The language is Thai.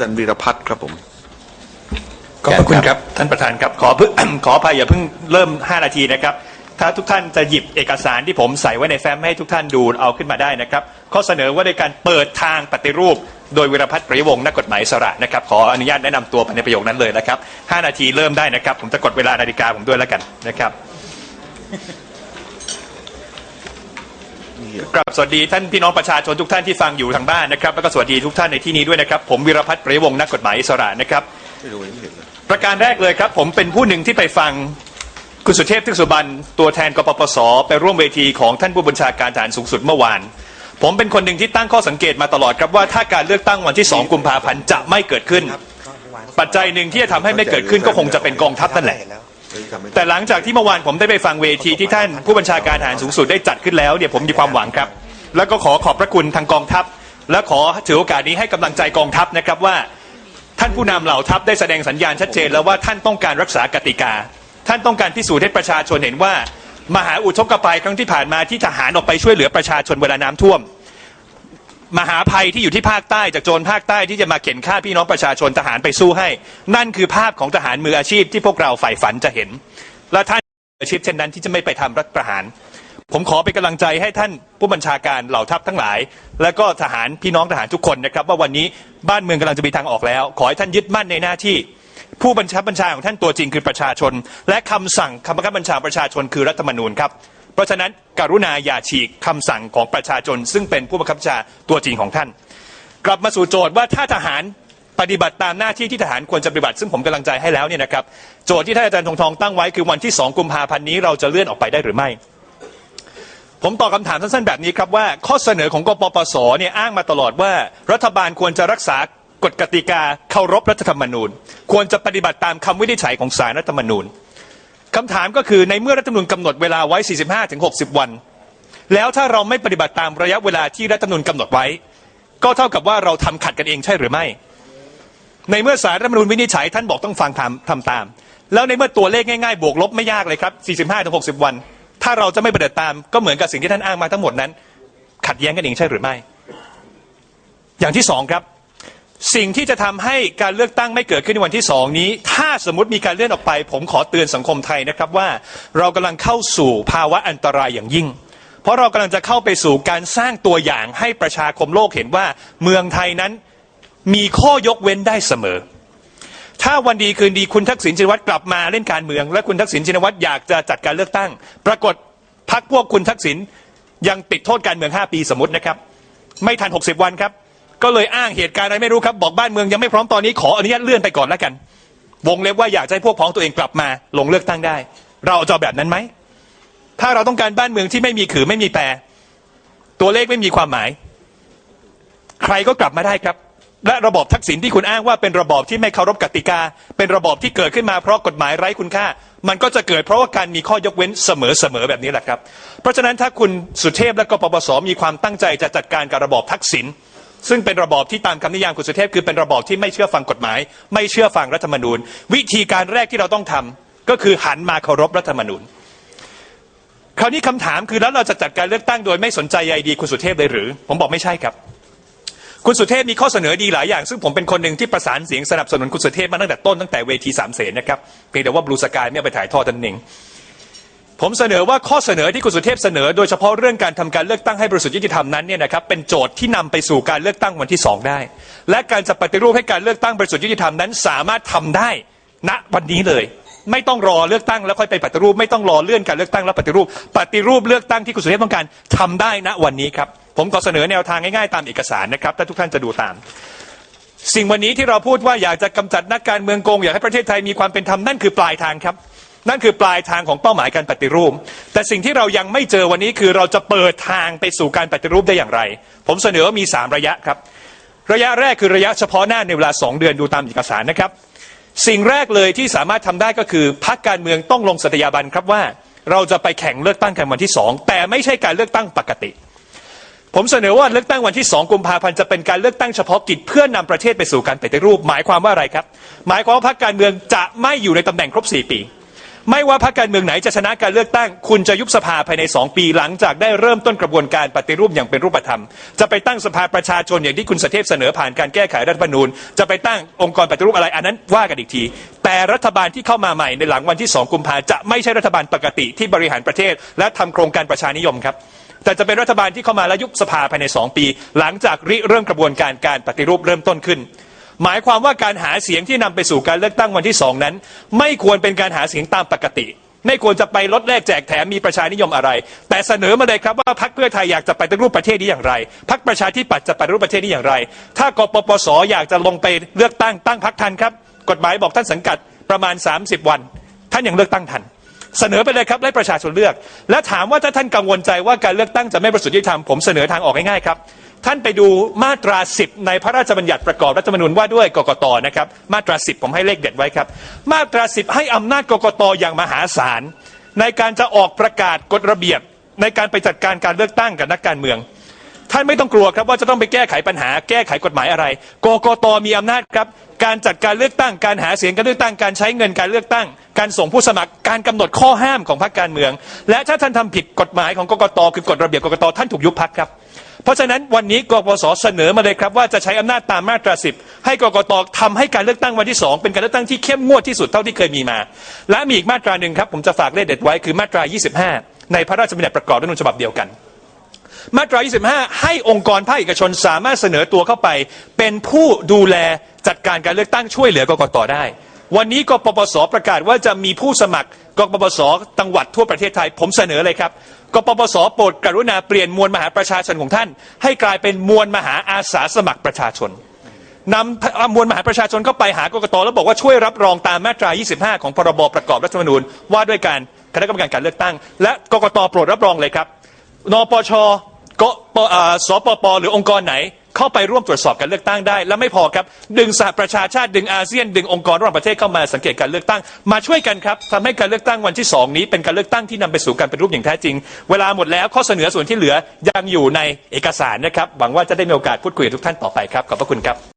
จันวีรพัฒน์ครับผมขอบพระคุณครับท่านประธานครับขอเพิ่งขออภัยอย่าเพิ่งเริ่ม 5 นาทีนะครับ ถ้าทุกท่านจะหยิบเอกสารที่ผมใส่ไว้ในแฟ้มให้ทุกท่านดูเอาขึ้นมาได้นะครับ ข้อเสนอว่าในการเปิดทางปฏิรูป โดยวิรพัฒน์ปริยวงศ์นักกฎหมายอิสระนะครับ ขออนุญาตแนะนำตัวไปในประโยคนั้นเลยนะครับ 5 นาทีเริ่มได้นะครับ ผมจะกดเวลานาฬิกาผมด้วยแล้วกันนะครับ กราบสวัสดีท่านพี่น้องประชาชนทุกท่านที่ฟังอยู่ทางบ้านนะครับ แล้วก็สวัสดีทุกท่านในที่นี้ด้วยนะครับ ผมวิรพัฒน์ปริยวงศ์นักกฎหมายอิสระนะครับ ประการแรกเลยครับ ผมเป็นผู้หนึ่งที่ไปฟังคุณสุเทพทึกสุบรรณตัวแทนกปปส ไปร่วมเวทีของท่านผู้บัญชาการทหารสูงสุดเมื่อวาน ผมเป็นคนหนึ่งที่ตั้งข้อสังเกตมาตลอดครับว่าถ้าการเลือกตั้งวันที่ 2 กุมภาพันธ์จะไม่เกิดขึ้น ปัจจัยหนึ่งที่จะทำให้ไม่เกิดขึ้นก็คงจะเป็นกองทัพนั่นแหละ เฮ้ยทำไม่ได้แต่หลังจากที่เมื่อวานผมได้ไปฟังเวทีที่ท่านผู้บัญชาการทหารสูงสุดได้จัดขึ้นแล้วเนี่ยผมมีความหวังครับ แล้วก็ขอขอบพระคุณทางกองทัพ และขอถือโอกาสนี้ให้กำลังใจกองทัพนะครับว่า ท่านผู้นำเหล่าทัพได้แสดงสัญญาณชัดเจนแล้วว่าท่านต้องการรักษากติกา ท่านต้องการพิสูจน์ให้ประชาชนเห็นว่า มหาอุทกภัยครั้งที่ผ่านมาที่ทหารออกไปช่วยเหลือประชาชนเวลาน้ำท่วม มหาภัยที่อยู่ที่ภาคใต้จากโจรภาคใต้ที่จะมาเข็นฆ่าพี่น้องประชาชนทหารไปสู้ให้ นั่นคือภาพของทหารมืออาชีพที่พวกเราใฝ่ฝันจะเห็น และท่านอาชีพเช่นนั้นที่จะไม่ไปทำรัฐประหาร ผมขอเป็นกำลังใจให้ท่านผู้บัญชาการเหล่าทัพทั้งหลาย และก็ทหารพี่น้องทหารทุกคนนะครับ ว่าวันนี้บ้านเมืองกำลังจะมีทางออกแล้ว ขอให้ท่านยึดมั่นในหน้าที่ ผู้บัญชาบัญชาของท่านตัวจริงคือประชาชน และคำสั่งคำบังคับบัญชาประชาชนคือรัฐธรรมนูญครับ เพราะฉะนั้นกรุณาอย่าฉีกคำสั่งของประชาชน ซึ่งเป็นผู้บังคับบัญชาตัวจริงของท่าน กลับมาสู่โจทย์ว่าถ้าทหารปฏิบัติตามหน้าที่ที่ทหารควรจะปฏิบัติ ซึ่งผมกำลังใจให้แล้วเนี่ยนะครับโจทย์ที่ท่านอาจารย์ทองทองตั้งไว้คือวันที่ 2 กุมภาพันธ์นี้เราจะเลื่อนออกไปได้หรือไม่ ผมตอบคำถามสั้นๆแบบนี้ครับว่าข้อเสนอของกปปสเนี่ยอ้างมาตลอดว่า รัฐบาลควรจะรักษากฎกติกาเคารพรัฐธรรมนูญ ควรจะปฏิบัติตามคำวินิจฉัยของศาลรัฐธรรมนูญ คำถามก็คือในเมื่อรัฐธรรมนูญกำหนดเวลาไว้ 45-60 วัน แล้วถ้าเราไม่ปฏิบัติตามระยะเวลาที่รัฐธรรมนูญกำหนดไว้ ก็เท่ากับว่าเราทำขัดกันเองใช่หรือไม่ ในเมื่อสารรัฐธรรมนูญวินิจฉัยท่านบอกต้องฟังทำทำตาม แล้วในเมื่อตัวเลขง่ายๆ บวกลบไม่ยากเลยครับ 45-60 วัน ถ้าเราจะไม่ปฏิบัติตามก็เหมือนกับสิ่งที่ท่านอ้างมาทั้งหมดนั้น ขัดแย้งกันเองใช่หรือไม่ อย่างที่สองครับ สิ่งที่จะทำให้การเลือกตั้งไม่เกิดขึ้นในวันที่สองนี้ ถ้าสมมติมีการเลื่อนออกไป ผมขอเตือนสังคมไทยนะครับว่า เรากำลังเข้าสู่ภาวะอันตรายอย่างยิ่ง เพราะเรากำลังจะเข้าไปสู่การสร้างตัวอย่างให้ประชาคมโลกเห็นว่า เมืองไทยนั้นมีข้อยกเว้นได้เสมอ ถ้าวันดีคืนดีคุณทักษิณชินวัตรกลับมาเล่นการเมือง และคุณทักษิณชินวัตรอยากจะจัดการเลือกตั้ง ปรากฏพักพวกคุณทักษิณยังติดโทษการเมือง 5 ปีสมมตินะครับ ไม่ทัน 60 วันครับ ก็เลยอ้างเหตุการณ์อะไรไม่รู้ครับ บอกบ้านเมืองยังไม่พร้อมตอนนี้ขออนุญาตเลื่อนไปก่อนแล้วกัน วงเล็บว่าอยากให้พวกพ้องตัวเองกลับมาลงเลือกตั้งได้ เราจะเอแบบนั้นไหมถ้าเราต้องการบ้านเมืองที่ไม่มีขือไม่มีแปรตัวเลขไม่มีความหมาย ใครก็กลับมาได้ครับ และระบอบทักษิณที่คุณอ้างว่าเป็นระบอบที่ไม่เคารพกติกา เป็นระบอบที่เกิดขึ้นมาเพราะกฎหมายไร้คุณค่า มันก็จะเกิดเพราะว่าการมีข้อยกเว้นเสมอๆแบบนี้แหละครับ เพราะฉะนั้นถ้าคุณสุเทพและกปปสมีความตั้งใจจะจัดการกับระบอบทักษิณ ซึ่งเป็นระบอบที่ตามคำนิยามคุณสุเทพคือเป็นระบอบที่ไม่เชื่อฟังกฎหมาย ไม่เชื่อฟังรัฐธรรมนูญ วิธีการแรกที่เราต้องทำก็คือหันมาเคารพรัฐธรรมนูญ คราวนี้คำถามคือแล้วเราจะจัดการเลือกตั้งโดยไม่สนใจใยดีคุณสุเทพเลยหรือ ผมบอกไม่ใช่ครับ คุณสุเทพมีข้อเสนอดีหลายอย่าง ซึ่งผมเป็นคนหนึ่งที่ประสานเสียงสนับสนุนคุณสุเทพมาตั้งแต่ต้นตั้งแต่เวทีสามเสนนะครับเพียงแต่ว่าบลูสกายไม่เอาไปถ่ายทอดนั่นเอง ผมเสนอว่าข้อเสนอที่คุณสุเทพเสนอ โดยเฉพาะเรื่องการทำการเลือกตั้งให้บริสุทธิ์ยุติธรรมนั้นเนี่ยนะครับเป็นโจทย์ที่นำไปสู่การเลือกตั้งวันที่สองได้ และการจะปฏิรูปให้การเลือกตั้งบริสุทธิ์ยุติธรรมนั้น สามารถทำได้ณวันนี้เลย ไม่ต้องรอเลือกตั้งแล้วค่อยไปปฏิรูป ไม่ต้องรอเลื่อนการเลือกตั้งแล้วปฏิรูป ปฏิรูปเลือกตั้งที่คุณสุเทพต้องการทำได้ณวันนี้ครับผมขอเสนอแนวทางง่ายๆตามเอกสารนะครับถ้าทุกท่านจะดูตามสิ่งวันนี้ที่เราพูดว่าอยากจะกำจัดนักการเมืองโกงอยากให้ประเทศไทยมีความเป็นธรรมนั่นคือปลายทางครับ นั่นคือปลายทางของเป้าหมายการปฏิรูป แต่สิ่งที่เรายังไม่เจอวันนี้คือเราจะเปิดทางไปสู่การปฏิรูปได้อย่างไร ผมเสนอว่ามี 3 ระยะครับ ระยะแรกคือระยะเฉพาะหน้าในเวลา 2 เดือนดูตามเอกสารนะครับ สิ่งแรกเลยที่สามารถทำได้ก็คือพรรคการเมืองต้องลงสัตยาบันครับว่า เราจะไปแข่งเลือกตั้งกันวันที่ 2 แต่ไม่ใช่การเลือกตั้งปกติ ผมเสนอว่าเลือกตั้งวันที่ 2 กุมภาพันธ์จะเป็นการเลือกตั้งเฉพาะกิจเพื่อนำประเทศไปสู่การปฏิรูป หมายความว่าอะไรครับ หมายความว่าพรรคการเมืองจะไม่อยู่ในตำแหน่งครบ 4 ปี ไม่ว่าพรรคการเมืองไหนจะชนะการเลือกตั้ง คุณจะยุบสภาภายใน 2 ปีหลังจากได้เริ่มต้นกระบวนการปฏิรูปอย่างเป็นรูปธรรม จะไปตั้งสภาประชาชนอย่างที่คุณสเทพเสนอผ่านการแก้ไขรัฐธรรมนูญ จะไปตั้งองค์กรปฏิรูปอะไรอันนั้นว่ากันอีกที แต่รัฐบาลที่เข้ามาใหม่ในหลังวันที่ 2 กุมภาจะไม่ใช่รัฐบาลปกติที่บริหารประเทศ และทำโครงการประชานิยมครับแต่จะเป็นรัฐบาลที่เข้ามาและยุบสภาภายใน 2 ปี หลังจากริเริ่มกระบวนการการปฏิรูปเริ่มต้นขึ้น หมายความว่าการหาเสียงที่นำไปสู่การเลือกตั้งวันที่สองนั้น ไม่ควรเป็นการหาเสียงตามปกติ ไม่ควรจะไปลดแลกแจกแถมมีประชานิยมอะไร แต่เสนอมาเลยครับว่าพรรคเพื่อไทยอยากจะไปฏิรูปประเทศนี้อย่างไรพรรคประชาธิปัตย์จะปรูปประเทศนี้อย่างไร ถ้ากปปสอยากจะลงไปเลือกตั้งตั้งพรรคทันครับ กฎหมายบอกท่านสังกัดประมาณ 30 วัน ท่านยังเลือกตั้งทันเสนอไปเลยครับให้ประชาชนเลือก และถามว่าถ้าท่านกังวลใจว่าการเลือกตั้งจะไม่ประสิทธิธรรมผมเสนอทางออกง่ายๆครับ ท่านไปดูมาตรา 10 ในพระราชบัญญัติประกอบรัฐธรรมนูญว่าด้วยกกตนะครับ มาตรา 10 ผมให้เลขเด็ดไว้ครับ มาตรา 10 ให้อำนาจกกตอย่างมหาศาล ในการจะออกประกาศกฎระเบียบ ในการไปจัดการการเลือกตั้งกับนักการเมือง ท่านไม่ต้องกลัวครับว่าจะต้องไปแก้ไขปัญหาแก้ไขกฎหมายอะไร กกตมีอำนาจครับ การจัดการเลือกตั้ง การหาเสียงการเลือกตั้ง การใช้เงินการเลือกตั้ง การส่งผู้สมัคร การกำหนดข้อห้ามของพรรคการเมือง และถ้าท่านทำผิดกฎหมายของกกตคือกฎระเบียบกกตท่านถูกยุบพรรคครับ เพราะฉะนั้นวันนี้กปปสเสนอมาเลยครับว่าจะใช้อำนาจตามมาตรา10ให้กกตทำให้การเลือกตั้งวันที่2เป็นการเลือกตั้งที่เข้มงวดที่สุดเท่าที่เคยมีมา และมีอีกมาตราหนึ่งครับผมจะฝากเลขเด็ดไว้คือมาตรา 25 ในพระราชบัญญัติประกอบรัฐธรรมนูญฉบับเดียวกัน มาตรา 25 ให้องค์กรภาคเอกชนสามารถเสนอตัวเข้าไป เป็นผู้ดูแลจัดการการเลือกตั้งช่วยเหลือกกตได้ วันนี้กปปสประกาศว่าจะมีผู้สมัครกปปสจังหวัดทั่วประเทศไทย ผมเสนอเลยครับกปปสโปรดกรุณาเปลี่ยนมวลมหาประชาชนของท่าน ให้กลายเป็นมวลมหาอาสาสมัครประชาชนนำมวลมหาประชาชนเข้าไปหากกตแล้วบอกว่าช่วยรับรองตามมาตรา 25 ของพรบประกอบรัฐธรรมนูญว่าด้วยการคณะกรรมการการเลือกตั้ง และกกตโปรดรับรองเลยครับนปชกปสปปหรือองค์กรไหน เข้าไปร่วมตรวจสอบการเลือกตั้งได้ และไม่พอครับ ดึงสหประชาชาติดึงอาเซียน ดึงองค์กรระหว่างประเทศเข้ามาสังเกตการเลือกตั้ง มาช่วยกันครับทำให้การเลือกตั้งวันที่สองนี้ เป็นการเลือกตั้งที่นำไปสู่การเป็นรูปอย่างแท้จริง เวลาหมดแล้วข้อเสนอส่วนที่เหลือยังอยู่ในเอกสารนะครับหวังว่าจะได้มีโอกาสพูดคุยกับทุกท่านต่อไปครับขอบพระคุณครับ